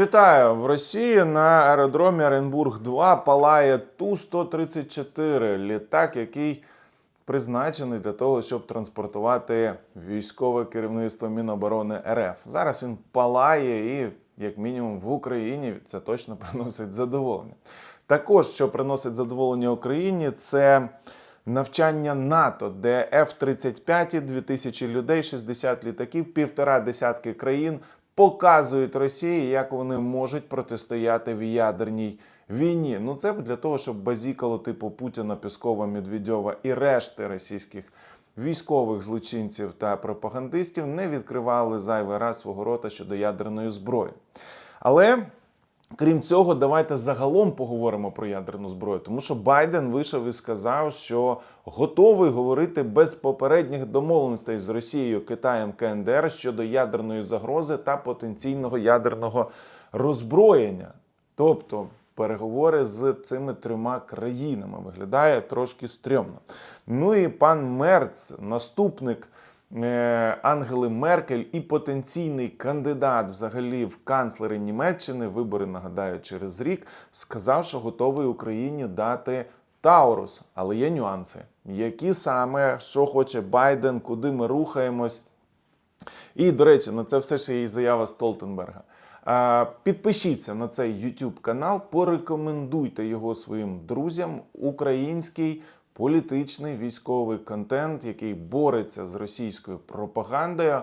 Вітаю в Росії на аеродромі Оренбург 2 палає Ту-134 літак, який призначений для того, щоб транспортувати військове керівництво Міноборони РФ. Зараз він палає і, як мінімум, в Україні це точно приносить задоволення. Також, що приносить задоволення Україні, це навчання НАТО, де F-35, 2000 людей, 60 літаків, півтора десятки країн показують Росії, як вони можуть протистояти в ядерній війні. Ну це для того, щоб базікало типу Путіна, Піскова, Медведьова і решти російських військових злочинців та пропагандистів не відкривали зайвий раз свого рота щодо ядерної зброї. Але Крім цього, давайте загалом поговоримо про ядерну зброю, тому що Байден вийшов і сказав, що готовий говорити без попередніх домовленостей з Росією, Китаєм, КНДР щодо ядерної загрози та потенційного ядерного роззброєння. Тобто переговори з цими трьома країнами виглядає трошки стрьомно. Ну і пан Мерц, наступник. Е, Ангели Меркель і потенційний кандидат взагалі в канцлери Німеччини, вибори нагадаю через рік, сказав, що готовий Україні дати Таурус. Але є нюанси. Які саме, що хоче Байден, куди ми рухаємось? І, до речі, на це все ще є заява Столтенберга. Підпишіться на цей YouTube канал, порекомендуйте його своїм друзям. Український політичний військовий контент, який бореться з російською пропагандою,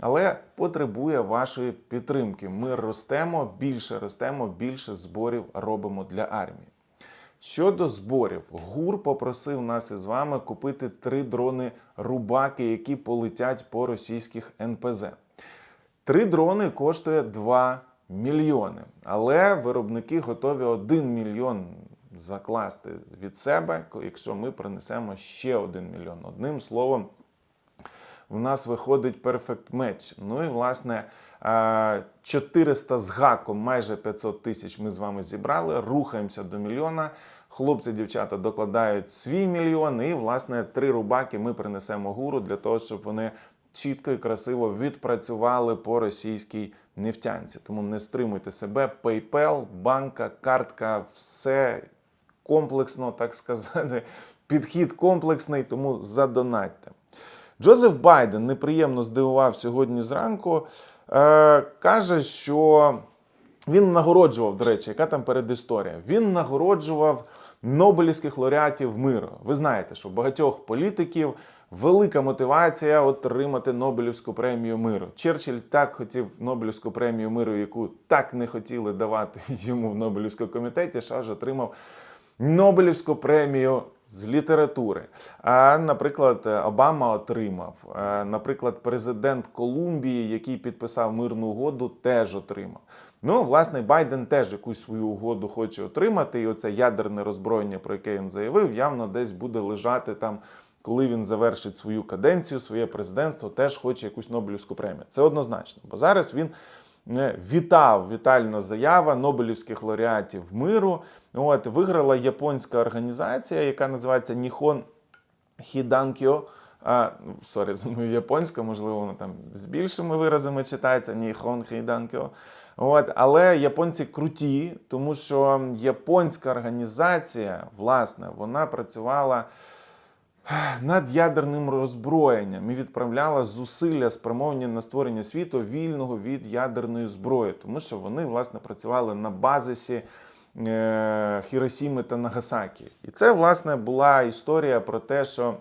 але потребує вашої підтримки. Ми ростемо, більше ростемо, більше зборів робимо для армії. Щодо зборів, ГУР попросив нас із вами купити три дрони рубаки, які полетять по російських НПЗ. Три дрони коштує 2 мільйони, але виробники готові 1 мільйон закласти від себе, якщо ми принесемо ще 1 мільйон. Одним словом, у нас виходить перфект меч. Ну і власне е, 400 з гаком, майже 500 тисяч ми з вами зібрали. Рухаємося до мільйона. Хлопці, дівчата докладають свій мільйон, і власне три рубаки ми принесемо гуру для того, щоб вони чітко і красиво відпрацювали по російській нефтянці. Тому не стримуйте себе. PayPal, банка, картка, все комплексно, так сказати. Підхід комплексний, тому задонатьте. Джозеф Байден неприємно здивував сьогодні зранку. Е, каже, що він нагороджував, до речі, яка там передісторія? Він нагороджував Нобелівських лауреатів миру. Ви знаєте, що багатьох політиків велика мотивація отримати Нобелівську премію миру. Черчилль так хотів Нобелівську премію миру, яку так не хотіли давати йому в Нобелівському комітеті, що аж отримав Нобелівську премію з літератури. А, наприклад, Обама отримав. Наприклад, президент Колумбії, який підписав мирну угоду, теж отримав. Ну, власне, Байден теж якусь свою угоду хоче отримати, і оце ядерне роззброєння, про яке він заявив, явно десь буде лежати там. Коли він завершить свою каденцію, своє президентство, теж хоче якусь Нобелівську премію. Це однозначно. Бо зараз він вітав вітальна заява Нобелівських лауреатів миру. От виграла японська організація, яка називається Ніхон Хіданкьо. А, сорі, за мою японську, можливо, воно там з більшими виразами читається Ніхон Хіданкьо. От, але японці круті, тому що японська організація, власне, вона працювала над ядерним роззброєнням і відправляла зусилля спрямовані на створення світу вільного від ядерної зброї, тому що вони власне працювали на базисі е, Хіросіми та Нагасакі. І це власне була історія про те, що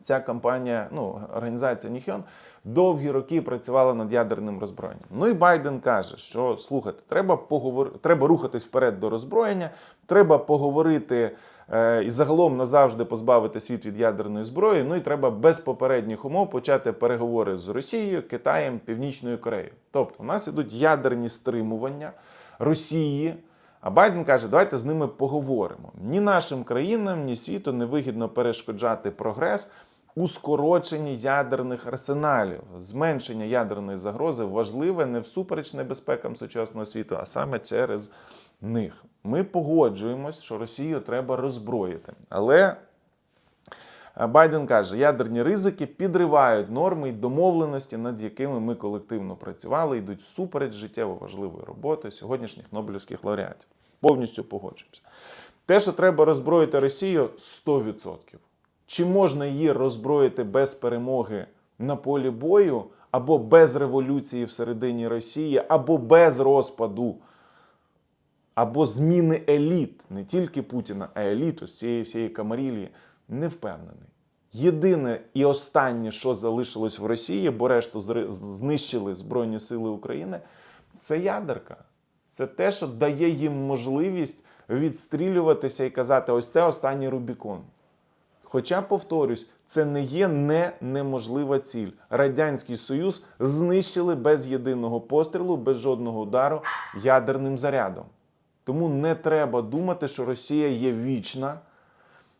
ця компанія, ну організація Ніхьон, довгі роки працювала над ядерним роззброєнням. Ну і Байден каже, що слухайте, треба поговор... треба рухатись вперед до роззброєння, треба поговорити е, і загалом назавжди позбавити світ від ядерної зброї. Ну і треба без попередніх умов почати переговори з Росією, Китаєм, Північною Кореєю. Тобто, у нас ідуть ядерні стримування Росії. А Байден каже, давайте з ними поговоримо. Ні нашим країнам, ні світу не вигідно перешкоджати прогрес у скороченні ядерних арсеналів. Зменшення ядерної загрози важливе не всупереч небезпекам сучасного світу, а саме через них. Ми погоджуємось, що Росію треба роззброїти. Але Байден каже, ядерні ризики підривають норми й домовленості, над якими ми колективно працювали, йдуть всупереч життєво важливої роботи сьогоднішніх Нобелівських лауреатів. Повністю погоджуємося. Те, що треба роззброїти Росію, 100%. Чи можна її роззброїти без перемоги на полі бою, або без революції всередині Росії, або без розпаду, або зміни еліт, не тільки Путіна, а еліту з цієї всієї камарілії, не впевнений. Єдине і останнє, що залишилось в Росії, бо решту знищили Збройні Сили України, це ядерка. Це те, що дає їм можливість відстрілюватися і казати: ось це останній Рубікон. Хоча, повторюсь, це не є не неможлива ціль. Радянський Союз знищили без єдиного пострілу, без жодного удару ядерним зарядом. Тому не треба думати, що Росія є вічна.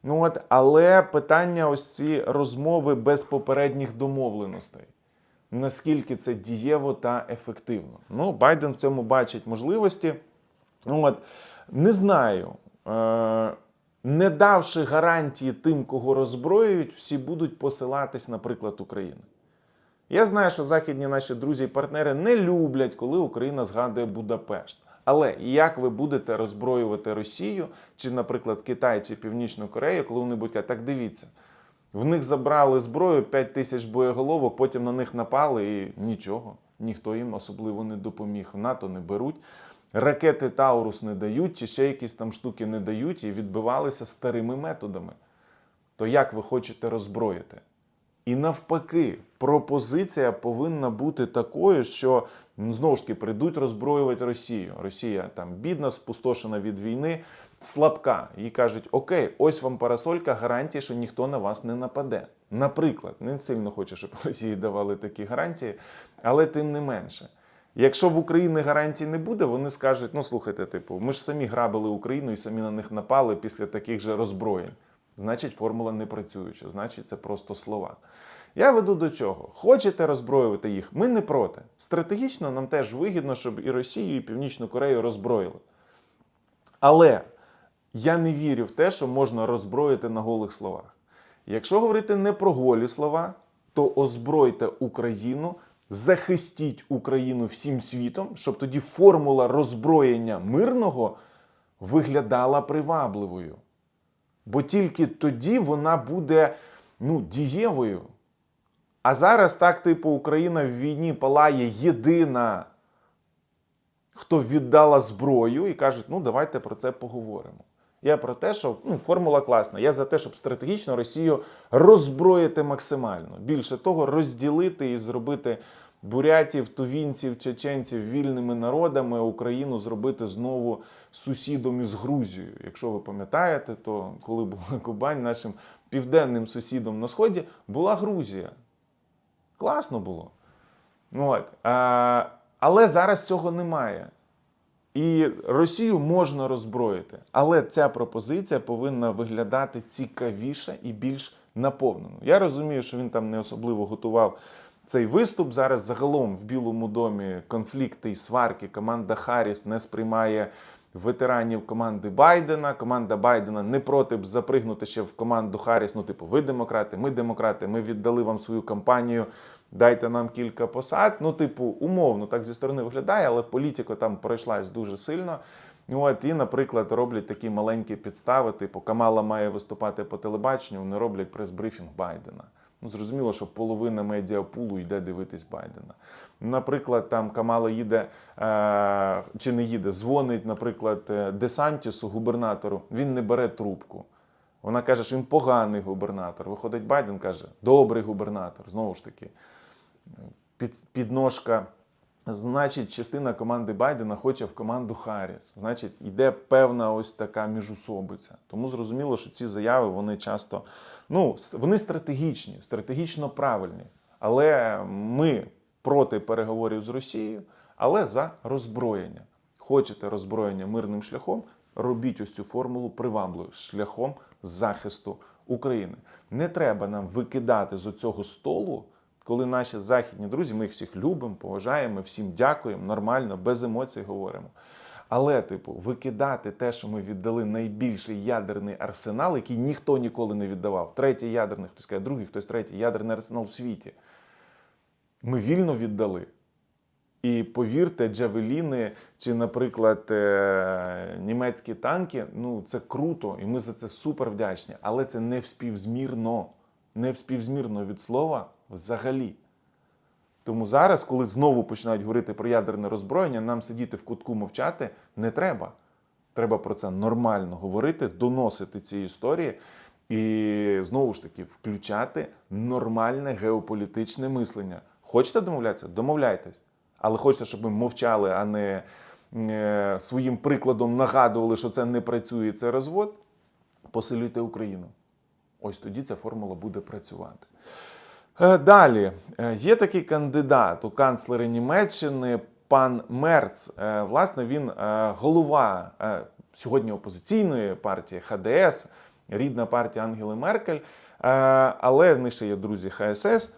Ну от, але питання ось ці розмови без попередніх домовленостей. Наскільки це дієво та ефективно? Ну, Байден в цьому бачить можливості. Ну, от, не знаю. Е- не давши гарантії тим, кого роззброюють, всі будуть посилатись, наприклад, України. Я знаю, що західні наші друзі і партнери не люблять, коли Україна згадує Будапешт. Але як ви будете роззброювати Росію, чи, наприклад, Китай чи Північну Корею, коли вони будуть казати, так дивіться, в них забрали зброю 5 тисяч боєголовок, потім на них напали і нічого. Ніхто їм особливо не допоміг. НАТО не беруть. Ракети Таурус не дають, чи ще якісь там штуки не дають і відбивалися старими методами. То як ви хочете роззброїти? І навпаки, пропозиція повинна бути такою, що ну, знову ж таки прийдуть роззброювати Росію. Росія там бідна, спустошена від війни, слабка. Їй кажуть: Окей, ось вам парасолька, гарантії, що ніхто на вас не нападе. Наприклад, не сильно хочу, щоб Росії давали такі гарантії, але тим не менше. Якщо в Україні гарантій не буде, вони скажуть: ну слухайте, типу, ми ж самі грабили Україну і самі на них напали після таких же роззброєнь. Значить, формула не працююча, значить, це просто слова. Я веду до чого? Хочете роззброювати їх? Ми не проти. Стратегічно нам теж вигідно, щоб і Росію, і Північну Корею роззброїли. Але я не вірю в те, що можна роззброїти на голих словах. Якщо говорити не про голі слова, то озбройте Україну, захистіть Україну всім світом, щоб тоді формула роззброєння мирного виглядала привабливою. Бо тільки тоді вона буде ну, дієвою. А зараз так, типу, Україна в війні палає єдина, хто віддала зброю і кажуть, ну давайте про це поговоримо. Я про те, що ну, формула класна. Я за те, щоб стратегічно Росію роззброїти максимально. Більше того, розділити і зробити бурятів, тувінців, чеченців вільними народами, Україну зробити знову сусідом із Грузією. Якщо ви пам'ятаєте, то коли була Кубань, нашим південним сусідом на сході була Грузія. Класно було. Ну, От. А, але зараз цього немає. І Росію можна роззброїти, але ця пропозиція повинна виглядати цікавіше і більш наповнено. Я розумію, що він там не особливо готував цей виступ. Зараз загалом в Білому домі конфлікти і сварки. Команда Харріс не сприймає ветеранів команди Байдена. Команда Байдена не проти б запригнути ще в команду Харріс. Ну, типу, ви демократи, ми демократи, ми віддали вам свою кампанію. Дайте нам кілька посад. Ну, типу, умовно, так зі сторони виглядає, але політика там пройшлась дуже сильно. От, і, наприклад, роблять такі маленькі підстави, типу, Камала має виступати по телебаченню, вони роблять прес-брифінг Байдена. Ну, зрозуміло, що половина медіапулу йде дивитись Байдена. Наприклад, там Камала їде е- чи не їде, дзвонить, наприклад, е, Десантісу, губернатору, він не бере трубку. Вона каже, що він поганий губернатор. Виходить Байден, каже, добрий губернатор. Знову ж таки, під, підножка. Значить, частина команди Байдена хоче в команду Харріс. Значить, йде певна ось така міжусобиця. Тому зрозуміло, що ці заяви вони часто ну, вони стратегічні, стратегічно правильні. Але ми проти переговорів з Росією, але за роззброєння. Хочете роззброєння мирним шляхом, робіть ось цю формулу привабливою шляхом захисту України. Не треба нам викидати з оцього столу, коли наші західні друзі, ми їх всіх любимо, поважаємо, всім дякуємо, нормально, без емоцій говоримо. Але, типу, викидати те, що ми віддали найбільший ядерний арсенал, який ніхто ніколи не віддавав. Третій ядерний, хтось каже, другий, хтось третій ядерний арсенал в світі. Ми вільно віддали. І повірте, джавеліни чи, наприклад, е, німецькі танки, ну це круто, і ми за це супер вдячні. Але це не вспівзмірно. Не вспівзмірно від слова взагалі. Тому зараз, коли знову починають говорити про ядерне роззброєння, нам сидіти в кутку мовчати не треба. Треба про це нормально говорити, доносити ці історії і знову ж таки включати нормальне геополітичне мислення. Хочете домовлятися? Домовляйтесь. Але хочете, щоб ми мовчали, а не е, своїм прикладом нагадували, що це не працює, це розвод. Посилюйте Україну. Ось тоді ця формула буде працювати. Е, Далі Е, є такий кандидат у канцлери Німеччини, пан Мерц. Е, Власне, він голова сьогодні опозиційної партії ХДС, рідна партія Ангели Меркель. Але в них ще є друзі ХСС.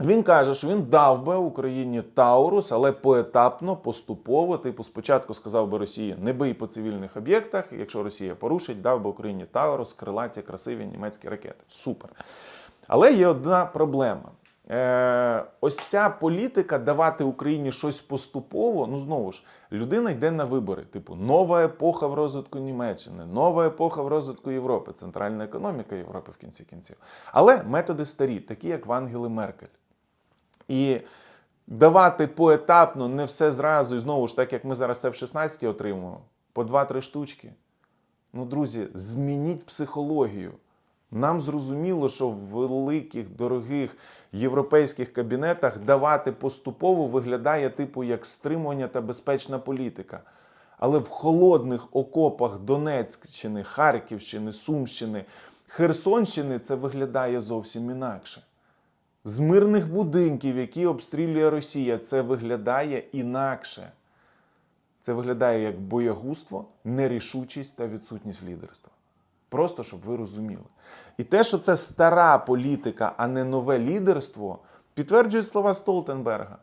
Він каже, що він дав би Україні Таурус, але поетапно, поступово. Типу, спочатку сказав би Росії, не бий по цивільних об'єктах. Якщо Росія порушить, дав би Україні Таурус, крилаті, красиві німецькі ракети. Супер. Але є одна проблема. Е, ось ця політика давати Україні щось поступово. Ну знову ж, людина йде на вибори. Типу, нова епоха в розвитку Німеччини, нова епоха в розвитку Європи, центральна економіка Європи в кінці кінців. Але методи старі, такі як в Ангели Меркель. І давати поетапно не все зразу, і знову ж так, як ми зараз це в 16 отримуємо, по 2-3 штучки. Ну, друзі, змініть психологію. Нам зрозуміло, що в великих, дорогих європейських кабінетах давати поступово виглядає типу як стримування та безпечна політика. Але в холодних окопах Донецькщини, Харківщини, Сумщини, Херсонщини це виглядає зовсім інакше. З мирних будинків, які обстрілює Росія, це виглядає інакше. Це виглядає як боягузтво, нерішучість та відсутність лідерства. Просто щоб ви розуміли. І те, що це стара політика, а не нове лідерство, підтверджують слова Столтенберга,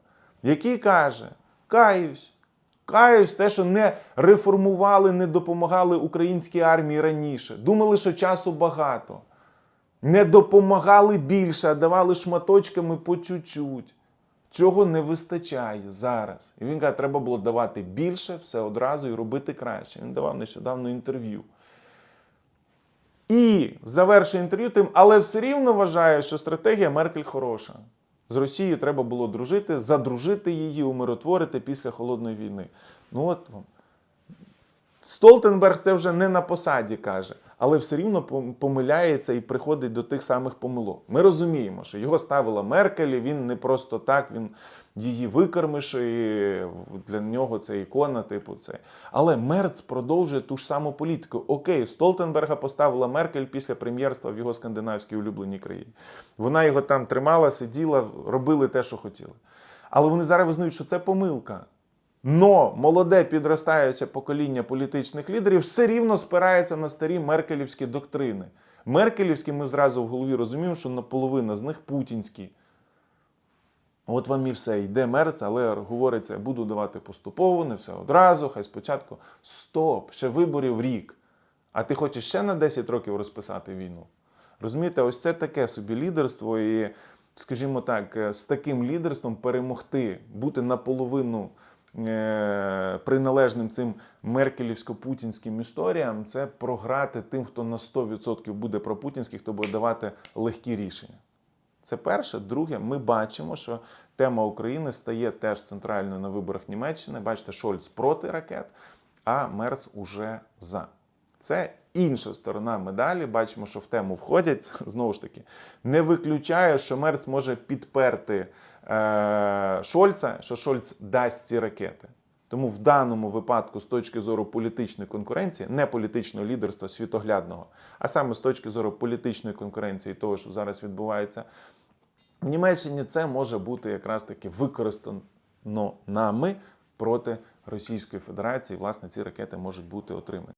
який каже: каюсь, каюсь, те, що не реформували, не допомагали українській армії раніше. Думали, що часу багато. Не допомагали більше, а давали шматочками по чуть-чуть. Цього не вистачає зараз. І він каже, треба було давати більше, все одразу і робити краще. Він давав нещодавно інтерв'ю. І завершує інтерв'ю тим, але все рівно вважає, що стратегія Меркель хороша. З Росією треба було дружити, задружити її, умиротворити після холодної війни. Ну от. Столтенберг це вже не на посаді каже, але все рівно помиляється і приходить до тих самих помилок. Ми розуміємо, що його ставила Меркель, він не просто так, він її викормиш, і для нього це ікона, типу це. Але Мерц продовжує ту ж саму політику. Окей, Столтенберга поставила Меркель після прем'єрства в його скандинавській улюбленій країні. Вона його там тримала, сиділа, робили те, що хотіли. Але вони зараз визнають, що це помилка. Но молоде підростаюче покоління політичних лідерів все рівно спирається на старі меркелівські доктрини. Меркелівські ми зразу в голові розуміємо, що наполовина з них путінські. От вам і все, йде мерц, але говориться, буду давати поступово, не все одразу, хай спочатку. Стоп, ще виборів рік. А ти хочеш ще на 10 років розписати війну? Розумієте, ось це таке собі лідерство, і, скажімо так, е, з таким лідерством перемогти, бути наполовину е, приналежним цим меркелівсько-путінським історіям, це програти тим, хто на 100% буде пропутінський, хто буде давати легкі рішення. Це перше. Друге, ми бачимо, що тема України стає теж центральною на виборах Німеччини. Бачите, Шольц проти ракет, а Мерц уже за. Це інша сторона медалі. Бачимо, що в тему входять. Знову ж таки, не виключає, що Мерц може підперти е, Шольца, що Шольц дасть ці ракети. Тому в даному випадку, з точки зору політичної конкуренції, не політичного лідерства світоглядного, а саме з точки зору політичної конкуренції, того, що зараз відбувається в Німеччині, це може бути якраз таки використано нами проти Російської Федерації. Власне, ці ракети можуть бути отримані.